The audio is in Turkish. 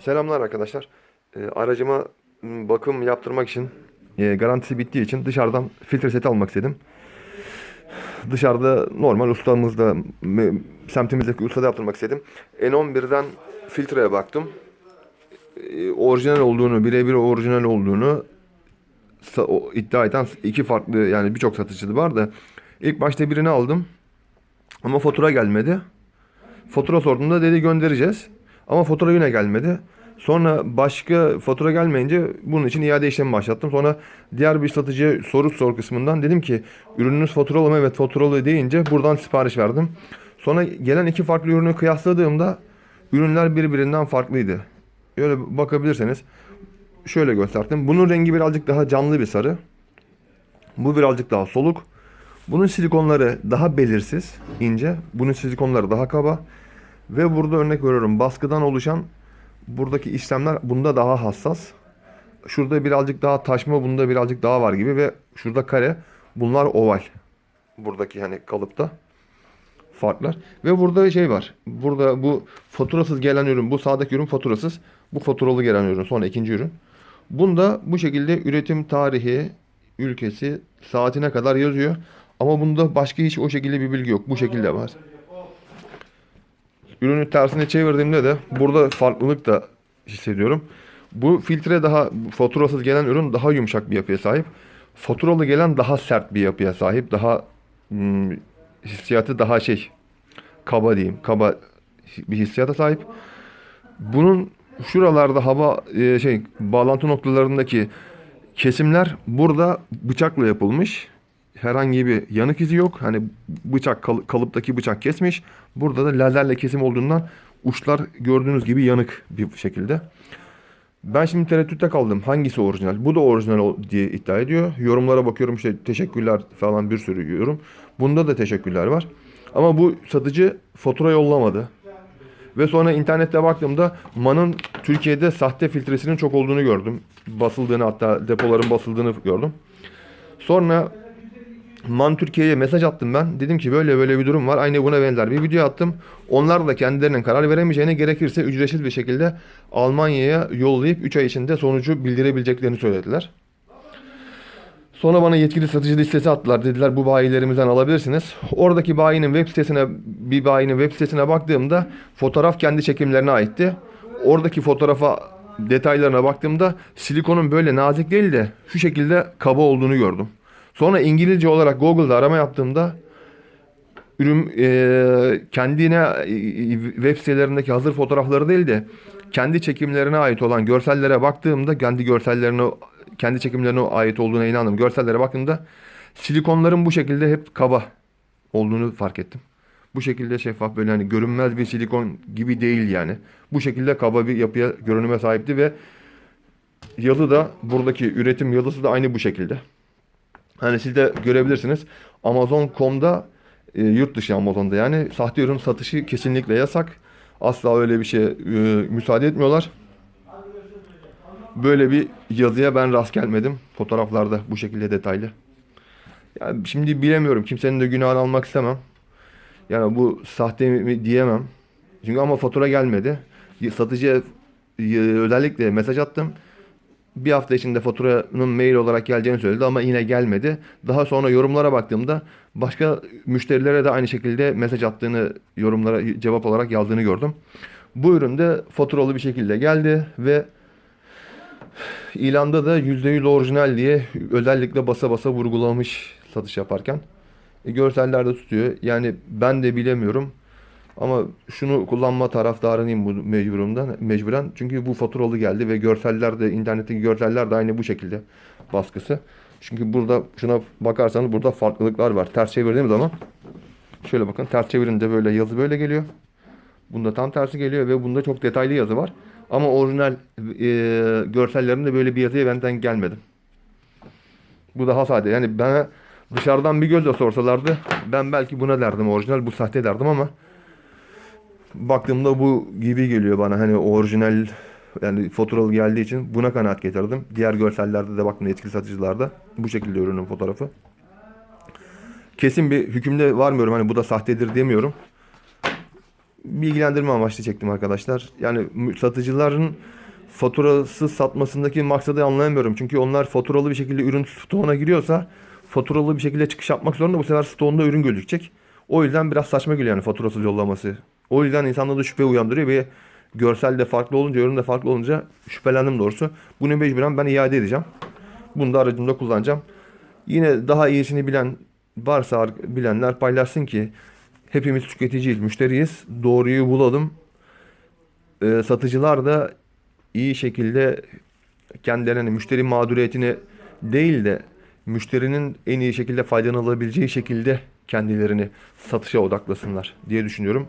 Selamlar arkadaşlar. Ee, aracıma bakım yaptırmak için e, garantisi bittiği için dışarıdan filtre seti almak istedim. Dışarıda normal ustamızda semtimizdeki ustada yaptırmak istedim. N11'den filtreye baktım. Ee, orijinal olduğunu, birebir orijinal olduğunu iddia eden iki farklı yani birçok satıcı var da ilk başta birini aldım. Ama fatura gelmedi. Fatura sorduğumda dedi göndereceğiz. Ama fatura yine gelmedi. Sonra başka fatura gelmeyince bunun için iade işlemi başlattım. Sonra diğer bir satıcıya soru sor kısmından dedim ki ürününüz faturalı mı? Evet faturalı deyince buradan sipariş verdim. Sonra gelen iki farklı ürünü kıyasladığımda ürünler birbirinden farklıydı. Öyle bakabilirseniz şöyle gösterdim. Bunun rengi birazcık daha canlı bir sarı. Bu birazcık daha soluk. Bunun silikonları daha belirsiz, ince. Bunun silikonları daha kaba. Ve burada örnek veriyorum baskıdan oluşan buradaki işlemler bunda daha hassas. Şurada birazcık daha taşma, bunda birazcık daha var gibi ve şurada kare. Bunlar oval. Buradaki hani kalıpta farklar. Ve burada şey var. Burada bu faturasız gelen ürün, bu sağdaki ürün faturasız. Bu faturalı gelen ürün, sonra ikinci ürün. Bunda bu şekilde üretim tarihi, ülkesi, saatine kadar yazıyor. Ama bunda başka hiç o şekilde bir bilgi yok. Bu şekilde var. Ürünü tersine çevirdiğimde de burada farklılık da hissediyorum. Bu filtre daha faturasız gelen ürün daha yumuşak bir yapıya sahip. Faturalı gelen daha sert bir yapıya sahip. Daha hmm, hissiyatı daha şey kaba diyeyim. Kaba bir hissiyata sahip. Bunun şuralarda hava e, şey bağlantı noktalarındaki kesimler burada bıçakla yapılmış. Herhangi bir yanık izi yok. Hani bıçak kal- kalıptaki bıçak kesmiş. Burada da lazerle kesim olduğundan uçlar gördüğünüz gibi yanık bir şekilde. Ben şimdi tereddütte kaldım. Hangisi orijinal? Bu da orijinal diye iddia ediyor. Yorumlara bakıyorum işte teşekkürler falan bir sürü yorum. Bunda da teşekkürler var. Ama bu satıcı fatura yollamadı. Ve sonra internette baktığımda MAN'ın Türkiye'de sahte filtresinin çok olduğunu gördüm. Basıldığını hatta depoların basıldığını gördüm. Sonra MAN Türkiye'ye mesaj attım ben. Dedim ki böyle böyle bir durum var. Aynı buna benzer bir video attım. Onlar da kendilerinin karar veremeyeceğine gerekirse ücretsiz bir şekilde Almanya'ya yollayıp 3 ay içinde sonucu bildirebileceklerini söylediler. Sonra bana yetkili satıcı listesi attılar. Dediler bu bayilerimizden alabilirsiniz. Oradaki bayinin web sitesine bir bayinin web sitesine baktığımda fotoğraf kendi çekimlerine aitti. Oradaki fotoğrafa detaylarına baktığımda silikonun böyle nazik değil de şu şekilde kaba olduğunu gördüm. Sonra İngilizce olarak Google'da arama yaptığımda ürün e, kendine e, web sitelerindeki hazır fotoğrafları değil de kendi çekimlerine ait olan görsellere baktığımda kendi görsellerine kendi çekimlerine ait olduğuna inandım. Görsellere baktığımda silikonların bu şekilde hep kaba olduğunu fark ettim. Bu şekilde şeffaf böyle hani görünmez bir silikon gibi değil yani. Bu şekilde kaba bir yapıya görünüme sahipti ve yazı da buradaki üretim yazısı da aynı bu şekilde. Hani siz de görebilirsiniz. Amazon.com'da e, yurt dışı Amazon'da yani sahte ürün satışı kesinlikle yasak. Asla öyle bir şeye e, müsaade etmiyorlar. Böyle bir yazıya ben rast gelmedim. Fotoğraflarda bu şekilde detaylı. Yani şimdi bilemiyorum. Kimsenin de günahını almak istemem. Yani bu sahte mi diyemem. Çünkü ama fatura gelmedi. Satıcıya özellikle mesaj attım. Bir hafta içinde faturanın mail olarak geleceğini söyledi ama yine gelmedi. Daha sonra yorumlara baktığımda başka müşterilere de aynı şekilde mesaj attığını, yorumlara cevap olarak yazdığını gördüm. Bu ürün de faturalı bir şekilde geldi ve ilanda da %100 orijinal diye özellikle basa basa vurgulamış satış yaparken. E, görseller de tutuyor. Yani ben de bilemiyorum. Ama şunu kullanma taraftarıyım bu mecburumdan, mecburen. Çünkü bu faturalı geldi ve görseller de internetteki görseller de aynı bu şekilde baskısı. Çünkü burada şuna bakarsanız burada farklılıklar var. Ters çevirdiğim zaman şöyle bakın ters çevirince böyle yazı böyle geliyor. Bunda tam tersi geliyor ve bunda çok detaylı yazı var. Ama orijinal e, görsellerinde böyle bir yazıya benden gelmedi. Bu daha sade. Yani bana dışarıdan bir gözle sorsalardı ben belki buna derdim orijinal bu sahte derdim ama baktığımda bu gibi geliyor bana hani orijinal yani faturalı geldiği için buna kanaat getirdim. Diğer görsellerde de baktım etkili satıcılarda bu şekilde ürünün fotoğrafı. Kesin bir hükümde varmıyorum hani bu da sahtedir demiyorum. bilgilendirme amaçlı çektim arkadaşlar. Yani satıcıların faturasız satmasındaki maksadı anlayamıyorum. Çünkü onlar faturalı bir şekilde ürün stoğuna giriyorsa faturalı bir şekilde çıkış yapmak zorunda. Bu sefer stoğunda ürün gözükecek. O yüzden biraz saçma geliyor yani faturasız yollaması. O yüzden insanlarda şüphe uyandırıyor ve görsel de farklı olunca, ürün de farklı olunca şüphelendim doğrusu. Bunu mecburen ben iade edeceğim. Bunu da aracımda kullanacağım. Yine daha iyisini bilen varsa ar- bilenler paylaşsın ki hepimiz tüketiciyiz, müşteriyiz. Doğruyu bulalım. Ee, satıcılar da iyi şekilde kendilerine müşteri mağduriyetini değil de müşterinin en iyi şekilde faydalanabileceği şekilde kendilerini satışa odaklasınlar diye düşünüyorum.